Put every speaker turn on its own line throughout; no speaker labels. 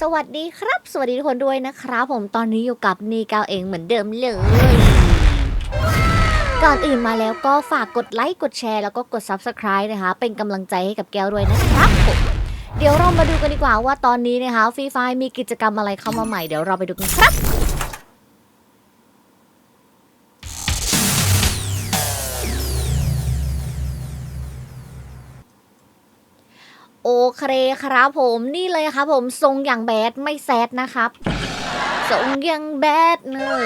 สวัสดีครับ สวัสดีทุกคนด้วยนะครับ ผมตอนนี้อยู่กับนีกาวเองเหมือนเดิมเลย ก่อนอื่นมาแล้วก็ฝากกดไลค์กดแชร์แล้วก็กด Subscribe นะคะ เป็นกำลังใจให้กับแก้วด้วยนะครับผมเดี๋ยวเรามาดูกันดีกว่าว่าตอนนี้นะคะฟรีไฟมีกิจกรรมอะไรเข้ามาใหม่เดี๋ยวเราไปดูกันครับ เคครับผมนี่เลยครับผมทรงอย่างแบดไม่แซดนะครับ ทรงอย่างแบดเนอะ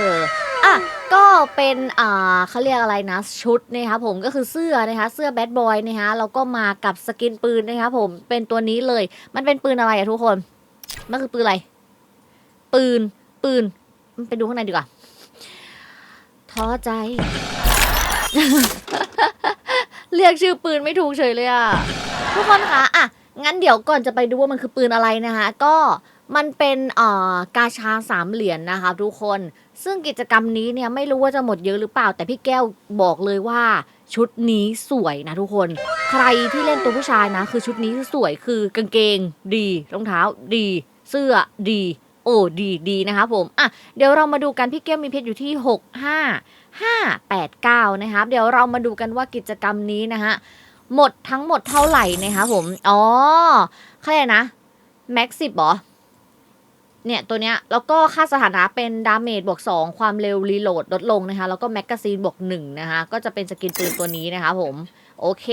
อะก็เป็นอ่าเขาเรียกอะไรนะชุดนะครับผมก็คือเสื้อนะคะเสื้อแบดบอยนะคะแล้วก็มากับสกินปืนนะครับผมเป็นตัวนี้เลย มันเป็นปืนอะไรอะทุกคนมันคือปืนอะไร ปืนปืนไปดูข้างในดีกว่าท้อใจ เรียกชื่อปืนไม่ถูกเฉยเลยอะทุกคนคะอะ งั้นเดี๋ยวก่อนจะไปดูว่ามันคือปืนอะไรนะคะก็มันเป็นเอ่อกาชาสามเหรียญนะคะทุกคน ซึ่งกิจกรรมนี้เนี่ยไม่รู้ว่าจะหมดเยอะหรือเปล่า แต่พี่แก้วบอกเลยว่าชุดนี้สวยนะทุกคน ใครที่เล่นตัวผู้ชายนะ คือชุดนี้สวยคือกางเกงดีรองเท้าดี เสื้อดี โอ้ดีดีนะคะผมอะเดี๋ยวเรามาดูกันพี่แก้วมีเพชรอยู่ที่ 6 5 5 8 9 นะครับเดี๋ยวเรามาดูกันว่ากิจกรรมนี้นะฮะ หมดทั้งหมดเท่าไหร่นะคะผม อ๋อเขาเรียกนะแม็กซิบหรอ เนี่ยตัวเนี้ย แล้วก็ค่าสถานะเป็นดาเมจบวก 2 ความเร็วรีโหลดลดลงนะคะ แล้วก็แมกกาซีนบวก1นะคะ ก็จะเป็นสกินปืนตัวนี้นะคะผม โอเค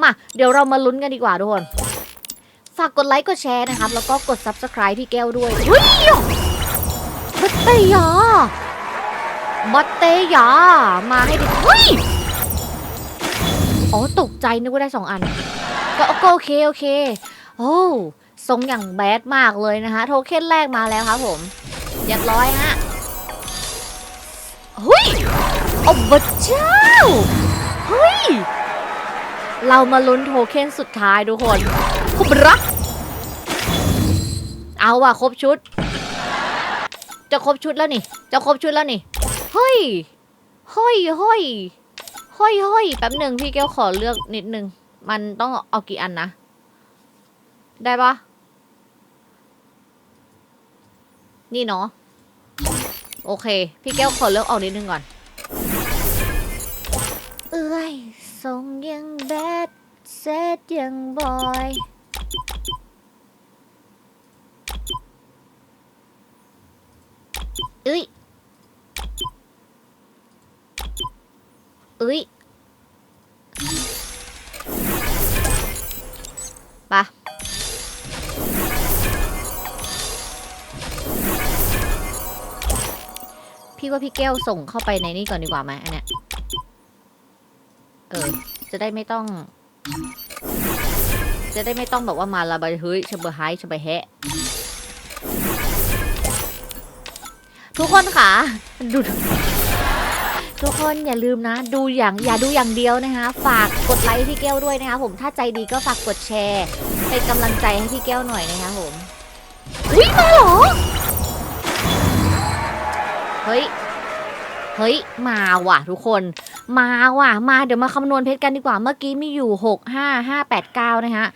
มา เดี๋ยวเรามาลุ้นกันดีกว่าทุกคน ฝากกดไลค์กดแชร์นะครับ แล้วก็กด Subscribe พี่แก้วด้วยเฮ้ยบัตเตยาบัตเตยามาให้ดิเฮ้ย อ๋อตกใจนึกว่าได้สองอัน ก็ก็โอเคโอเค โอ้ทรงอย่างแบดมากเลยนะคะ โทเค็นแรกมาแล้วครับผมเรียบร้อยฮะเฮ้ยโอ้บัเจ้าเฮ้ย เรามาลุ้นโทเค็นสุดท้ายทุกคนคุบรักเอาว่ะครบชุด จะครบชุดแล้วนี่ จะครบชุดแล้วนี่ เฮ้ย เฮ้ยเฮ้ย ห้อยห้อยแป๊บหนึ่งพี่แก้วขอเลือกนิดนึง มันต้องเอากี่อันนะ ได้ปะนี่เนาะโอเค พี่แก้วขอเลือกออกนิดนึงก่อน เอ้ยทรงยังแบดเซตยังบอยเอ้ย เอ้ยปะพี่ว่าพี่แก้วส่งเข้าไปในนี่ก่อนดีกว่าไหมอันเนี้ย เออ จะได้ไม่ต้อง จะได้ไม่ต้องแบบว่ามาละบายเฮ้ยชะเบอร์ไฮชะเบอร์แฮะ ทุกคนค่ะดู ทุกคนอย่าลืมนะ ดูอย่างอย่าดูอย่างเดียวนะคะ ฝากกดไลค์พี่แก้วด้วยนะคะผมถ้าใจดีก็ฝากกดแชร์ เป็นกำลังใจให้พี่แก้วหน่อยนะคะผมอุ้ยมาเหรอเฮ้ยเฮ้ยมาว่ะ ทุกคน มาว่ะ มาเดี๋ยวมาคำนวณเพชรกันดีกว่าเมื่อกี้มีอยู่ 6 5 5 8 9 นะคะ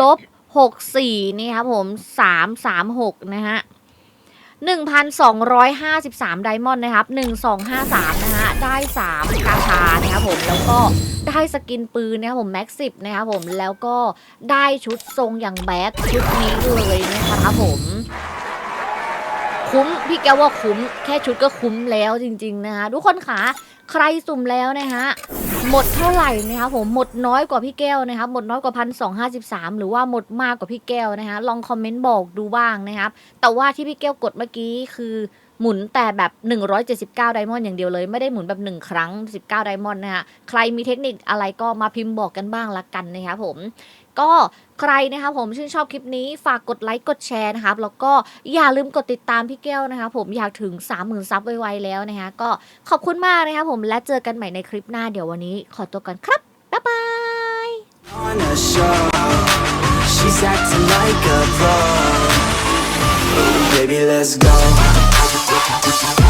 ลบ 6 4 นี่ครับผม 3 3 6 นะฮะ 1,253 ไดมอนด์นะครับ 1253 นะฮะ ได้ 3 กาชานะครับผม แล้วก็ได้สกินปืนนะครับผมแม็กซิบนะครับผม แล้วก็ได้ชุดทรงอย่างแบดชุดนี้เลยนะครับผม คุ้ม พี่แกวว่าคุ้ม แค่ชุดก็คุ้มแล้วจริง ๆ นะคะทุกคนคะใครสุ่มแล้วนะฮะ หมดเท่าไหร่นะคะผมหมดน้อยกว่าพี่แก้วนะครับหมดน้อยกว่าพันสองห้าสิบสามหรือว่าหมดมากกว่าพี่แก้วนะคะลองคอมเมนต์บอกดูบ้างนะครับแต่ว่าที่พี่แก้วกดเมื่อกี้คือหมุนแต่แบบ 179 ไดมอนด์อย่างเดียวเลย ไม่ได้หมุนแบบ 1 ครั้ง 19 ไดมอนด์นะคะใครมีเทคนิคอะไรก็มาพิมพ์บอกกันบ้างละกันนะคะผม ก็ใครนะคะผมชื่นชอบคลิปนี้ฝากกดไลค์กดแชร์นะครับแล้วก็อย่าลืมกดติดตามพี่แก้วนะคะผมอยากถึง 30,000 ซับไวๆแล้วนะคะก็ขอบคุณมากนะคะผมและเจอกันใหม่ในคลิปหน้าเดี๋ยววันนี้ขอตัวก่อนครับ บ๊ายบาย
on a show. She's acting like a pro. Baby, let's go.